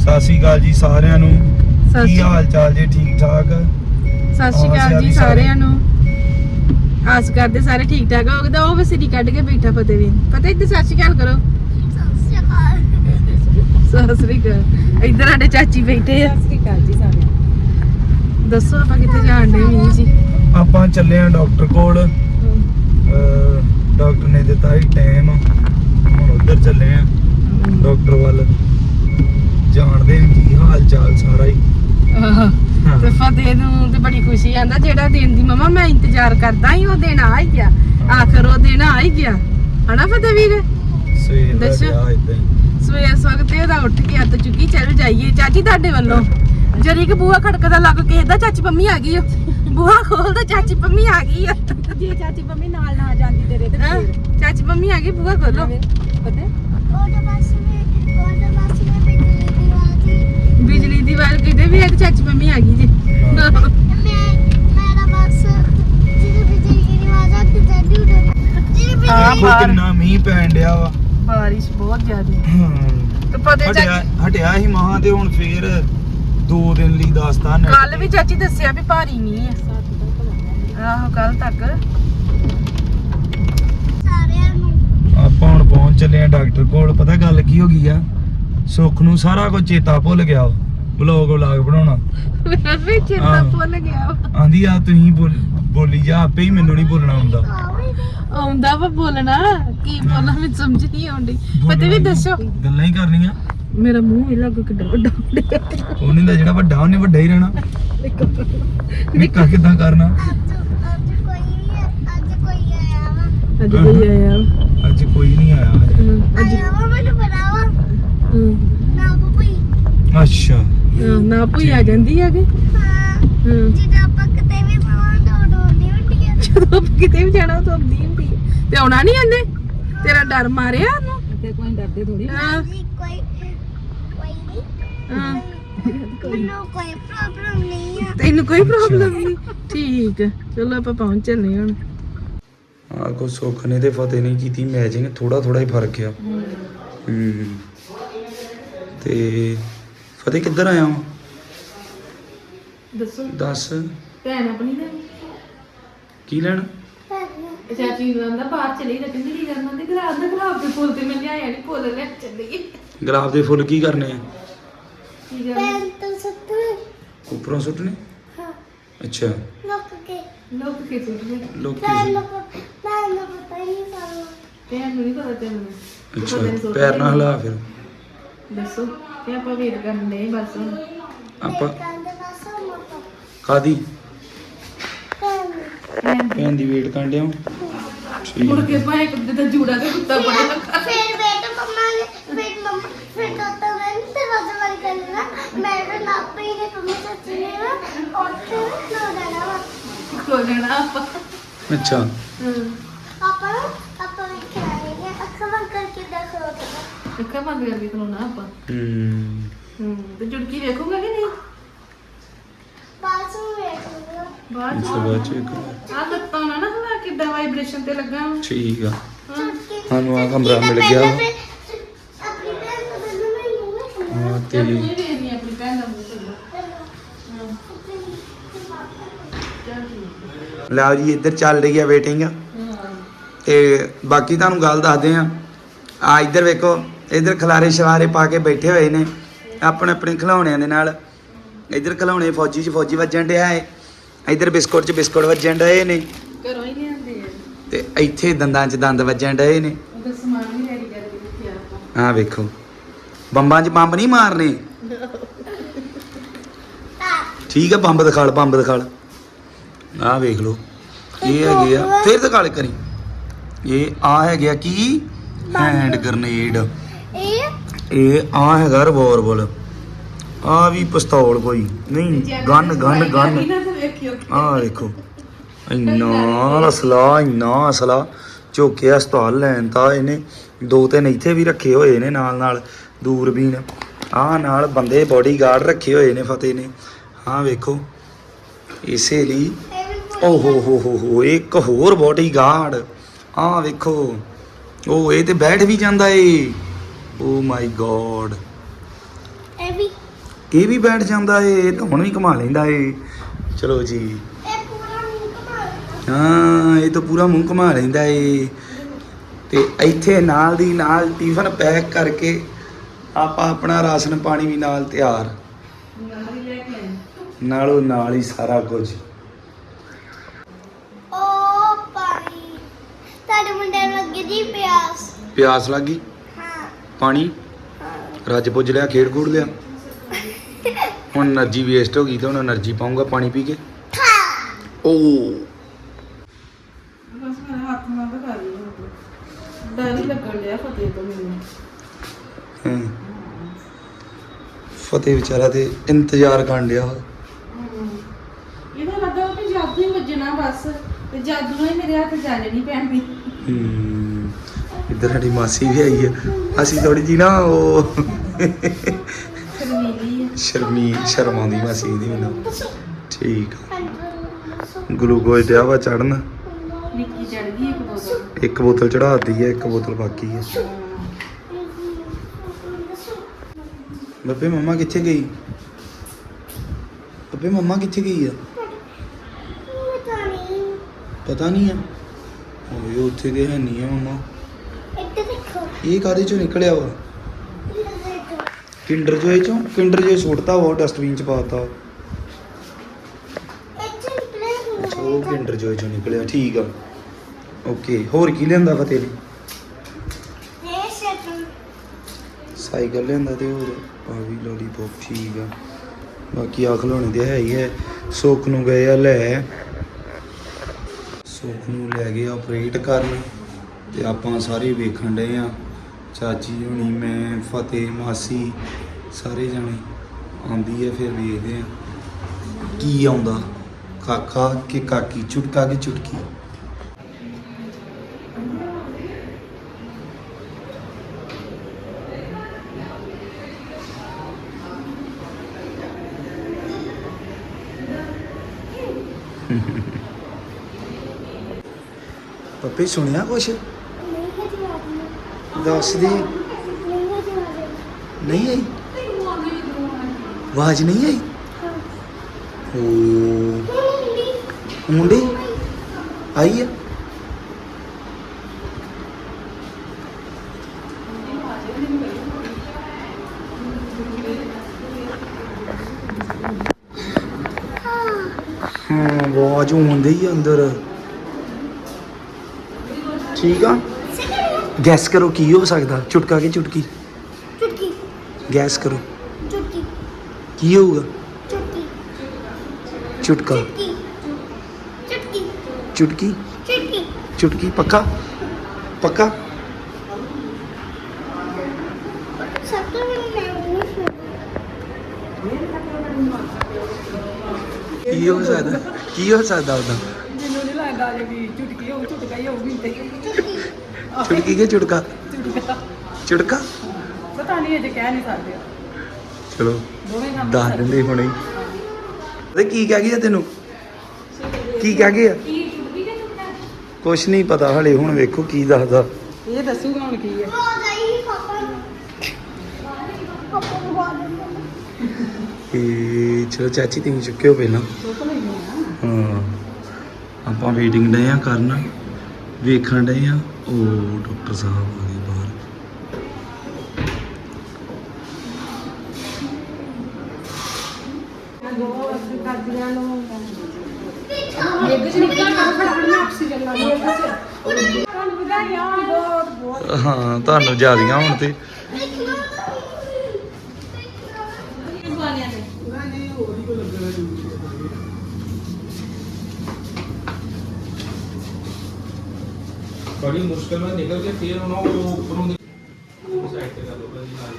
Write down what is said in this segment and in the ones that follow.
ਸਤਿ ਸ਼੍ਰੀ ਅਕਾਲ ਜੀ ਸਾਰਿਆਂ ਨੂੰ। ਸਤਿ ਕੀ ਸ਼੍ਰੀ ਹਾਲ ਚਾਲ ਜੀ? ਠੀਕ ਠਾਕ? ਸਤਿ ਸ਼੍ਰੀ ਅਕਾਲ ਜੀ ਸਾਰੇ- ਸਾਰਿਆਂ ਨੂੰ। ਆਸ ਕਰਦੇ ਸਾਰੇ ਠੀਕ ਠਾਕ ਹੋਗੇ ਤਾਂ ਉਹ ਵਸਰੀ ਕੱਢ ਕੇ ਬੈਠਾ ਫਤਿਹ ਵੀ। ਫਤਿਹ ਇੱਥੇ ਸਤਿ ਸ਼੍ਰੀ ਅਕਾਲ ਕਰੋ। ਸਤਿ ਸ਼੍ਰੀ ਅਕਾਲ। ਇੱਧਰ ਸਾਡੇ ਚਾਚੀ ਬੈਠੇ ਆ। ਦੱਸੋ ਆਪਾਂ ਕਿੱਥੇ ਜਾਣ ਦੇ ਵੀ ਜੀ? ਆਪਾਂ ਚੱਲੇ ਆ ਡਾਕਟਰ ਕੋਲ। ਅਹ, ਡਾਕਟਰ ਨੇ ਦਿੱਤਾ ਹੀ ਟਾਈਮ। ਹੁਣ ਉੱਧਰ ਚੱਲੇ ਆ ਡਾਕਟਰ ਵੱਲ। ਜਾਣਦੇ ਹਾਂ ਕੀ ਹਾਲ ਚਾਲ ਸਾਰਾ ਹੀ। ਤੇ ਫਤਿਹ ਨੂੰ ਤੇ ਬੜੀ ਖੁਸ਼ੀ ਆਂਦਾ ਜਿਹੜਾ ਦਿਨ ਦੀ ਮਮਾ ਮੈਂ ਇੰਤਜ਼ਾਰ ਕਰਦਾ ਹੀ ਉਹ ਦਿਨ ਆ ਹੀ ਗਿਆ। ਆਖਰ ਉਹ ਦਿਨ ਆ ਹੀ ਗਿਆ। ਹਨਾ ਫਤਿਹ ਵੀਰ? ਸਵੇਰ ਦਾ ਦੱਸੋ। ਗਿਆ ਇਦਾਂ ਹੀ। ਸਵੇਰ ਸਵਖਤੇ ਉਹਦਾ ਉੱਠ ਕੇ ਹੱਥ ਚੁੱਕੀ ਚੱਲ ਜਾਈਏ। ਚਾਚੀ ਤੁਹਾਡੇ ਵੱਲੋਂ। ਜਰੀ ਕਿ ਬੂਹਾ ਖੜਕਦਾ ਲੱਗ ਕੇ ਦਾ ਚਾਚੀ ਪੰਮੀ ਆ ਗਈ ਓ? ਬੂਹਾ ਖੋਲਦਾ ਚਾਚੀ ਪੰਮੀ ਆ ਗਈ ਓ। ਜੇ ਚਾਚੀ ਪੰਮੀ ਨਾਲ ਨਾ ਜਾਂਦੀ ਤੇਰੇ ਤੇ ਹੈਂ? ਚਾਚੀ ਪੰਮੀ ਆ ਗਈ ਬੂਹਾ ਖੋਲੋ। ਪਤਾ? ਬਿਜਲੀ ਚਾਚੀ ਪੰਮੀ ਆ ਗਈ ਜੀ। ਹਾਂ ਦੇਖੋ ਬਾਹਰ। ਕਿੰਨਾ ਮੀਂਹ ਪੈਣ ਡਿਆ ਵਾ। ਬਾਰਿਸ਼ ਬਹੁਤ ਜ਼ਿਆਦਾ। ਹਾਂ। ਤੇ ਪਤੇ ਹਟਿਆ ਚਾਚੀ ਹਟਿਆ ਹੀ ਮਹਾਂ ਤੇ ਹੁਣ ਫੇਰ ਦੋ ਦਿਨ ਲਈ ਦੱਸਤਾ ਨੇ ਕੱਲ ਵੀ ਚਾਚੀ ਦੱਸਿਆ ਵੀ ਭਾਰੀ ਨਹੀਂ ਹੈ ਆਹੋ ਕੱਲ ਤੱਕ। ਆਪਾਂ ਹੁਣ ਪਹੁੰਚ ਚੱਲੇ ਆ ਡਾਕਟਰ ਕੋਲ। ਪਤਾ ਗੱਲ ਕੀ ਹੋ ਗਈ ਆ? ਸੁੱਖ ਨੂੰ ਸਾਰਾ ਕੁਝ ਚੇਤਾ ਭੁੱਲ ਗਿਆ ਵਲੋਗ ਵਲਾਗ ਬਣਾਉਣਾ। ਮੇਰਾ ਵੀ ਚੇਤਾ ਆਹੋ। ਭੁੱਲ ਗਿਆ ਵਾ। ਆਂਦੀ ਆ ਤੁਸੀਂ ਬੋਲ- ਬੋਲੀ ਜਾ ਆਪੇ ਹੀ ਮੈਨੂੰ ਨਹੀਂ ਬੋਲਣਾ ਆਉਂਦਾ। ਆਉਂਦਾ ਵਾ ਬੋਲਣਾ ਕੀ ਬੋਲਾਂ ਮੈਨੂੰ ਸਮਝ ਨਹੀਂ ਆਉਂਦੀ। ਪਤਾ ਵੀ ਦੱਸੋ। ਗੱਲਾਂ ਹੀ ਕਰਨੀਆਂ। ਮੇਰਾ ਮੂੰਹ ਵੀ ਲੱਗੋ ਕਿੱਡਾ ਵੱਡਾ ਹੁੰਦਾ ਉਹਨੇ ਦਾ ਜਿਹੜਾ ਵੱਡਾ ਉਹਨੇ ਵੱਡਾ ਹੀ ਰਹਿਣਾ। ਨਿੱਕਾ ਕਿਦਾਂ ਕਰਨਾ। ਅੱਜ ਕੋਈ ਆਇਆ ਅੱਜ ਕੋਈ ਨਹੀਂ ਆਇਆ। ਹਮ, ਅੱਜ ਹਮ, ਅੱਛਾ। ਹਾਂ, ਨਾ ਭੂਈ ਆ ਜਾਂਦੀ ਹੈਗੀ ਹਮ, ਜਦੋਂ ਆਪਾਂ ਕਿਤੇ ਵੀ ਜਾਣਾ ਤਾਂ ਆਉਂਦੀ ਹੁੰਦੀ ਹੈ। ਤੇ ਆਉਣਾ ਨਹੀਂ ਆਂਦੇ ਤੇਰਾ ਡਰ ਮਾਰਿਆ ਉਹਨੂੰ? ਤੇ ਕੋਈ ਡਰਦੇ ਥੋੜੀ ਹਾਂ। ਹਾਂ। ਕੋਈ ਪ੍ਰੋਬਲਮ ਨਹੀਂ ਆ। ਤੈਨੂੰ ਕੋਈ ਪ੍ਰੋਬਲਮ ਨਹੀਂ? ਠੀਕ ਹੈ ਚਲੋ ਆਪਾਂ ਪਹੁੰਚ ਚੱਲੇ ਹੁਣ। ਆ ਕੋ ਸੁੱਖ ਨੇ ਤੇ ਫਤਿਹ ਨੇ ਕੀਤੀ ਮੈਚਿੰਗ ਥੋੜਾ ਥੋੜਾ ਹੀ ਫ਼ਰਕ ਆ। ਹੂੰ। ਤੇ ਫਤਿਹ ਕਿੱਧਰ ਆਇਆ ਵਾਂ? ਦੱਸੋ। ਦੱਸ। ਭੈਣ ਆਪਣੀ ਦਾ ਕੀ ਲੈਣ? ਚਾਚੀ ਨੂੰ ਆਂਦਾ ਬਾਹਰ ਚਲੀ ਤਾਂ ਕਹਿੰਦੀ ਕੀ ਕਰਨਾ ਤੇ ਗੁਲਾਬ ਦੇ ਗੁਲਾਬ ਦੇ ਫੁੱਲ ਤੇ ਮੈਂ ਲਿਆਇਆ ਨਹੀਂ ਫੁੱਲ ਲੈ ਚੱਲੀ। ਗੁਲਾਬ ਦੇ ਫੁੱਲ ਕੀ ਕਰਨੇ ਆ? ਕੀ ਕਰਨਾ? ਉੱਪਰੋਂ ਸੁੱਟਨੇ ਹਾਂ। ਅੱਛਾ। ਲੋਕ ਕੇ। ਲੋਕ ਕੀ ਲੋਕੀ ਪੈਨ ਲੋਕ ਪੈਨ ਲੋਕ ਪਤਾ ਹੀ ਨਹੀਂ ਸਾਨੂੰ ਭੈਣ ਨੂੰ ਨਹੀਂ ਪਤਾ ਤੈਨੂੰ। ਅੱਛਾ ਪੈਰ ਨਾ ਹਿਲਾ ਫਿਰ। ਦੱਸੋ। ਤੇ ਆਪਾਂ ਵੇਟ ਕਰਨ ਬਸ ਆਪਾਂ ਕੰਦੇ ਪਾਸਾ ਮੋਟਾ ਕਾਦੀ ਪੈਨ ਭੈਣ ਦੀ। ਵੇਟ ਕਰਨ ਡਿਆ ਵਾਂ? ਮੁੜ ਠੀਕ ਕੇ ਭਾਵੇਂ ਕੁੱਤੇ ਦਾ ਜੂੜਾ ਤੇ ਕੁੱਤਾ ਬੜੇ ਲੱਗਾ। ਫਿਰ ਮੰਮਾ ਨੇ ਫਿਰ ਮੰਮਾ ਫਿਰ ਦੋਤਾ ਮੈਂ ਤੇ ਵਾਜਾ ਵਾਲੀ ਕਰਨਾ ਮੈਂ ਤਾਂ ਨਾ ਪਈ ਨੇ ਤੁਮੇ ਸੱਚੀ ਨੇ ਨਾ ਉੱਥੇ ਨਾ ਜਾਣਾ ਵਾ। ਖੋ ਜਾਣਾ ਆਪਾਂ। ਅੱਛਾ। ਹਮ। ਪਾਪਾ ਪਾਪਾ ਵੀ ਖਿਲਾਏਗੇ ਅੱਖਾਂ ਬੰਦ ਕਰਕੇ ਦੇਖੋ ਤਾਂ ਅੱਖਾਂ ਬੰਦ ਕਰਕੇ ਖਲੋਣਾ ਆਪਾਂ। ਹੂੰ। ਹੂੰ ਤੇ ਜੁੜਕੀ ਵੇਖੂਗਾ ਕਿ ਨਹੀਂ? ਬਾਸੂ ਵੇਖੂਗਾ। ਬਾਅਦ ਅੱਛਾ ਬਾਅਦ ਚ ਇੱਕ- ਆ ਲੱਤਾਂ ਨਾ ਨਾ ਹਲਾ ਕਿੱਦਾਂ ਵਾਈਬ੍ਰੇਸ਼ਨ ਤੇ ਲੱਗਾ? ਵਾ। ਠੀਕ ਆ। ਚੁਟਕੀ ਸਾਨੂੰ ਆ ਕਮਰਾ ਮਿਲ ਗਿਆ। ਵਾ। ਆਪਣੀ ਭੈਣ ਨੂੰ ਮੈਨੂੰ ਮੈਂ ਮੂੰਹ ਹਾਂ ਤੇ ਤੇ ਮੂੰਹ ਹੀ ਵੇਖਦੀ ਆਪਣੀ ਭੈਣ ਦਾ ਮੂੰਹ ਚੱਲਦਾ ਲਓ ਜੀ ਇੱਧਰ ਚੱਲ ਰਹੀ ਹੈ। ਵੇਟਿੰਗ ਤੇ ਬਾਕੀ ਤੁਹਾਨੂੰ ਗੱਲ ਦੱਸਦੇ ਆ। ਆ ਇੱਧਰ ਵੇਖੋ। ਇੱਧਰ ਖਲਾਰੇ ਸ਼ਲਾਰੇ ਪਾ ਕੇ ਬੈਠੇ ਹੋਏ ਨੇ ਆਪਣੇ ਆਪਣੇ ਖਿਡੌਣਿਆਂ ਦੇ ਨਾਲ। ਇੱਧਰ ਖਿਡੌਣੇ ਫੌਜੀ 'ਚ ਫੌਜੀ ਵੱਜਣ ਡਿਆ ਹੈ ਇੱਧਰ ਬਿਸਕੁਟ 'ਚ ਬਿਸਕੁਟ ਵੱਜਣ ਡਏ ਨੇ। ਘਰੋਂ ਹੀ ਲਿਆਂਦੇ ਆ। ਤੇ ਇੱਥੇ ਦੰਦਾਂ 'ਚ ਦੰਦ ਵੱਜਣ ਡਏ ਨੇ। ਉਹਦਾ ਸਮਾਨ ਵੀ ਰੈਡੀ ਕਰਕੇ ਰੱਖਿਆ ਆਪਾਂ। ਆਹ ਵੇਖੋ ਬੰਬਾਂ 'ਚ ਬੰਬ ਨਹੀਂ ਮਾਰਨੇ। ਠੀਕ ਆ ਬੰਬ ਦਿਖਾਲ ਬੰਬ ਦਿਖਾਲ। ਆਹ ਵੇਖ ਲਓ ਇਹ ਹੈਗੇ ਆ ਫਿਰ ਦਿਖਾਲ ਕਰੀ। ਇਹ ਆ ਹੈਗੇ ਆ ਕੀ? Hand grenade. ਇਹ ਆ ਹੈਗਾ ਰਿਵੋਲਵਰ ਆ ਵੀ ਪਿਸਤੌਲ ਕੋਈ। ਨਹੀਂ ਗਨ ਗਨ ਗਨ ਆ। ਵੇਖੋ। ਇੰਨਾ ਅਸਲਾ ਇੰਨਾ ਅਸਲਾ। ਝੋਕੇ ਹਸਪਤਾਲ ਲੈਣ ਤਾਂ ਇਹਨੇ ਦੋ ਤਿੰਨ ਇੱਥੇ ਵੀ ਰੱਖੇ ਹੋਏ ਨੇ ਨਾਲ ਨਾਲ ਦੂਰਬੀਨ। ਆ ਨਾਲ ਬੰਦੇ ਬਾਡੀਗਾਰਡ ਰੱਖੇ ਹੋਏ ਨੇ ਫਤਿਹ ਨੇ। ਹਾਂ ਵੇਖੋ। ਇਸੇ ਲਈ ਓ ਹੋ ਹੋ ਹੋ ਹੋ ਇੱਕ ਹੋਰ ਬਾਡੀਗਾਰਡ ਆ ਵੇਖੋ। ਉਹ ਇਹ ਤੇ ਬੈਠ ਵੀ ਜਾਂਦਾ ਏ। ਓ ਮਾਈ ਗੋਡ ਇਹ ਵੀ। ਇਹ ਵੀ ਬੈਠ ਜਾਂਦਾ ਏ ਇਹ ਤਾਂ ਹੁਣ ਵੀ ਘੁਮਾ ਲੈਂਦਾ ਏ। ਚਲੋ ਜੀ। ਇਹ ਪੂਰਾ ਮੂੰਹ ਕਮਾਲ ਹਾਂ ਇਹ ਤਾਂ ਪੂਰਾ ਮੂੰਹ ਘੁਮਾ ਲੈਂਦਾ ਏ। ਤੇ ਇੱਥੇ ਨਾਲ ਦੀ ਨਾਲ ਟਿਫਨ ਪੈਕ ਕਰਕੇ ਆਪਾਂ ਆਪਣਾ ਰਾਸ਼ਨ ਪਾਣੀ ਵੀ ਨਾਲ ਤਿਆਰ। ਨਾਲੋਂ ਨਾਲ ਹੀ ਸਾਰਾ ਕੁਝ। ਓ ਪਾਣੀ ਤੁਹਾਡੇ ਮੁੰਡੇ ਨੂੰ ਲੱਗੀ ਪਿਆਸ। ਪਿਆਸ ਲੱਗੀ ਪਾਣੀ ਰੱਜ ਪੁੱਜ ਲਿਆ ਖੇਡ ਖੂਡ ਲਿਆ। ਹੁਣ એનર્ਜੀ ਵੇਸਟ ਹੋ ਗਈ ਤਾਂ ਹੁਣ એનર્ਜੀ ਪਾਉਂਗਾ ਪਾਣੀ ਪੀ ਕੇ। ਓ। ਬਸ ਫਤਿਹ ਵਿਚਾਰਾ ਤੇ ਇੰਤਜ਼ਾਰ ਕਰਨ ਡਿਆ ਇਹਦਾ ਲੱਗਾ ਕਿ ਜਾਦੂ ਹੀ ਵੱਜਣਾ ਬਸ ਤੇ ਜਾਦੂ ਨਾਲ ਮੇਰੇ ਹੱਥ ਜਾਣੇ ਨਹੀਂ ਪੈਣਗੇ। ਇੱਧਰ ਸਾਡੀ ਮਾਸੀ ਵੀ ਆਈ ਹੈ ਅਸੀਂ ਥੋੜੀ ਜੀ ਨਾ ਉਹ ਆ ਸ਼ਰਮੀ ਸ਼ਰਮਾਉਂਦੀ ਮਾਸੀ ਦੀ ਮੈਨੂੰ ਠੀਕ ਗਲੂਕੋਜ਼ ਡਿਆ ਵਾ ਚੜਨ ਨਿੱਕੀ ਚੜ ਗਈ ਇੱਕ ਬੋਤਲ। ਇੱਕ ਬੋਤਲ ਚੜਾਤੀ ਹੈ ਇੱਕ ਬੋਤਲ ਬਾਕੀ ਹੈ ਬੱਬੇ ਮੰਮਾ ਕਿੱਥੇ ਗਈ? ਬੱਬੇ ਮੰਮਾ ਕਿੱਥੇ ਗਈ ਆ? ਪਤਾ ਨਹੀਂ। ਪਤਾ ਨਹੀਂ ਆ। ਓਏ ਉੱਥੇ ਦੇ ਹੈ ਨਹੀਂ ਆ ਮੰਮਾ। ਇਹ ਕਾਦੇ ਚੋਂ ਨਿਕਲਿਆ ਵਾ? ਕਿੰਡਰ ਜੋਏ ਚੋਂ? ਕਿੰਡਰ ਜੋਏ ਸੁੱਟਤਾ ਉਹ ਡਸਟਬਿਨ ਚ ਪਾਤਾ। ਅੱਛਾ, ਉਹ ਕਿੰਡਰ ਜੋਏ ਚੋਂ ਨਿਕਲਿਆ, ਠੀਕ ਆ। ਓਕੇ ਹੋਰ ਕੀ ਲਿਆਂਦਾ ਫਤਿਹ ਨੇ ਸਾਈਕਲ ਲਿਆਂਦਾ ਤੇ ਹੋਰ? ਆ ਵੀ ਲੋਲੀਪੌਪ ਠੀਕ ਆ। ਬਾਕੀ ਆ ਖਿਡੌਣੇ ਤੇ ਹੈ ਹੀ ਹੈ ਸੁੱਖ ਨੂੰ ਗਏ ਆ ਲੈ। ਸੁੱਖ ਨੂੰ ਲੈ ਗਏ ਆਪਰੇਟ ਕਰਨ। ਤੇ ਆਪਾਂ ਸਾਰੇ ਵੇਖਣ ਡਏ ਆ। ਚਾਚੀ ਹੁਣੀ ਮੈਂ ਫਤਿਹ ਮਾਸੀ ਸਾਰੇ ਜਣੇ ਆਂਦੀ ਹੈ ਫਿਰ ਵੇਖਦੇ ਆ ਕੀ ਆਉਂਦਾ। ਕਾਕਾ ਕਿ ਕਾਕੀ ਚੁਟਕਾ ਕਿ ਚੁਟਕੀ? ਪੱਪੇ ਸੁਣਿਆ ਕੁਛ? ਨਹੀਂ। ਦੱਸ ਦੇ। ਨਹੀਂ ਆਈ? ਆਵਾਜ਼ ਨਹੀਂ ਆਈ? ਓ ਮੁੰਡੇ, ਆਈ ਆ? ਹਾਂ, ਆਵਾਜ਼ ਹੁੰਦੀ ਹੀ ਅੰਦਰ। ਠੀਕ ਆ? ਗੈਸ ਕਰੋ ਕੀ ਹੋ ਸਕਦਾ? ਚੁਟਕਾ ਕਿ ਚੁਟਕੀ? ਚੁਟਕੀ। ਗੈਸ ਕਰੋ। ਚੁਟਕੀ। ਕੀ ਹੋਊਗਾ? ਚੁਟਕੀ। ਚੁਟਕਾ। ਚੁਟਕੀ। ਚੁਟਕੀ। ਚੁਟਕੀ? ਚੁਟਕੀ। ਚੁਟਕੀ ਪੱਕਾ? ਪੱਕਾ? ਸਭ ਤੋਂ ਪਹਿਲਾਂ ਮੈਂ ਉਹਨੂੰ ਸੁਣਾਉਂਦਾ। ਕੀ ਹੋ ਸਕਦਾ? ਕੀ ਹੋ ਸਕਦਾ ਉਹਦਾ? ਮੈਨੂੰ ਨਹੀਂ ਲੱਗਦਾ ਜੇ ਵੀ ਝੁਟਕੀ ਹੋਊ ਝੁਟਕਾ ਹੀ ਹੋਊਗੀ ਤੇ ਚੁਟਕੀ ਕੇ ਝੁਟਕਾ ਚੁਟਕਾ। ਪਤਾ ਨਹੀਂ ਅਜੇ ਕਹਿ ਨਹੀਂ ਸਕਦੇ। ਚਲੋ ਦੋਵੇਂ ਕੰਮ ਦੱਸ ਦਿੰਦੇ ਹੁਣੇ। ਹੀ। ਤੇ ਕੀ ਕਹਿ ਗਈ ਆ ਤੈਨੂੰ? ਕੀ ਕਹਿ ਗਈ ਆ? ਕੁਛ ਨਹੀਂ ਪਤਾ ਹਲੇ ਹੁਣ ਵੇਖੋ ਕੀ ਦੱਸਦਾ। ਇਹ ਦੱਸੂਗਾ ਹੁਣ ਕੀ ਹੈ। ਚਲੋ ਚਾਚੀ ਤੁਸੀਂ ਚੁੱਕਿਓ ਪਹਿਲਾਂ। ਹਾਂ। ਆਪਾਂ ਵੇਟਿੰਗ ਡਏ ਆ ਕਰਨ ਵੇਖਣ ਡਏ ਆ। ਉਹ ਡਾਕਟਰ ਸਾਹਿਬ ਆ ਗਏ ਬਾਹਰ। ਇੱਕ ਚ ਨਿਕਲ ਕੇ ਫਟਾਫਟ ਆਕਸੀਜਨ ਲਾ ਲਈ ਤੁਹਾਨੂੰ ਵਧਾਈਆਂ ਬਹੁਤ ਬਹੁਤ ਹਾਂ, ਤੁਹਾਨੂੰ ਜਿਆਦੀਆਂ ਹੁਣ ਤੇ। ਬੜੀ ਮੁਸ਼ਕਲ ਨਾਲ ਨਿਕਲ ਕੇ ਫਿਰ ਉਹਨਾਂ ਉਹ ਉੱਪਰੋਂ ਦੀ ਸਾਈਡ ਤੇ ਕਰ ਲਓ ਜੀ ਨਾਲ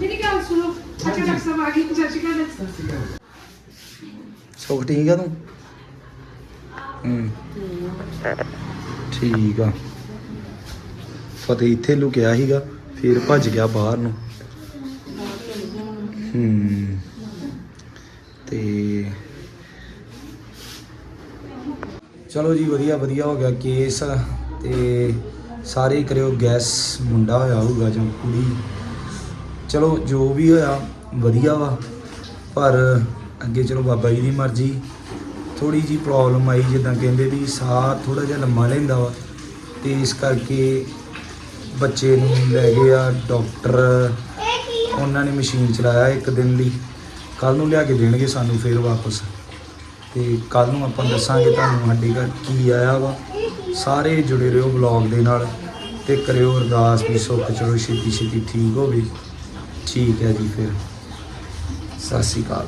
ਮੇਰੀ ਗੱਲ ਸੁਣੋ। ਅੱਛਾ ਡਾਕਟਰ ਸਾਹਿਬ ਆ ਗਈ। ਸਤਿ ਸ਼੍ਰੀ ਅਕਾਲ। ਡਾਕਟਰ ਸੁੱਖ ਠੀਕ ਆ ਤੂੰ? ਹੂੰ। ਠੀਕ ਆ। ਫਤਿਹ ਇੱਥੇ ਲੁਕਿਆ ਸੀਗਾ ਫਿਰ ਭੱਜ ਗਿਆ ਬਾਹਰ ਨੂੰ। ਹੂੰ। ਤੇ ਚਲੋ ਜੀ, ਵਧੀਆ ਵਧੀਆ ਹੋ ਗਿਆ ਕੇਸ ਤੇ ਸਾਰੇ ਕਰਿਓ ਗੈਸ, ਮੁੰਡਾ ਹੋਇਆ ਹੋਊਗਾ ਜਾਂ ਕੁੜੀ। ਚਲੋ, ਜੋ ਵੀ ਹੋਇਆ, ਵਧੀਆ ਵਾ, ਪਰ ਅੱਗੇ ਚਲੋ ਬਾਬਾ ਜੀ ਦੀ ਮਰਜ਼ੀ। ਥੋੜੀ ਜੀ ਪ੍ਰੋਬਲਮ ਆਈ, ਜਿੱਦਾਂ ਕਹਿੰਦੇ ਵੀ ਸਾਹ ਥੋੜਾ ਜਿਹਾ ਲੰਮਾ ਲੈਂਦਾ ਵਾ, ਤੇ ਇਸ ਕਰਕੇ ਬੱਚੇ ਨੂੰ ਲੈ ਗਏ ਆ ਡਾਕਟਰ ਉਹਨਾਂ ਨੇ ਮਸ਼ੀਨ ਚਲਾਇਆ ਇੱਕ ਦਿਨ ਲਈ। ਕੱਲ ਨੂੰ ਲਿਆ ਕੇ ਦੇਣਗੇ ਸਾਨੂੰ ਫਿਰ ਵਾਪਸ। ਤੇ ਕੱਲ ਨੂੰ ਆਪਾਂ ਦੱਸਾਂਗੇ ਤੁਹਾਨੂੰ ਸਾਡੇ ਘਰ ਕੀ ਆਇਆ ਵਾ। ਸਾਰੇ ਜੁੜੇ ਰਹੋ ਵਲੌਗ ਦੇ ਨਾਲ ਤੇ ਕਰਿਓ ਅਰਦਾਸ ਵੀ ਸੁੱਖ, ਚਲੋ ਛੇਤੀ ਛੇਤੀ ਠੀਕ ਹੋਵੇ। ਠੀਕ ਹੈ ਜੀ ਫਿਰ। ਸਤਿ ਸ਼੍ਰੀ ਅਕਾਲ।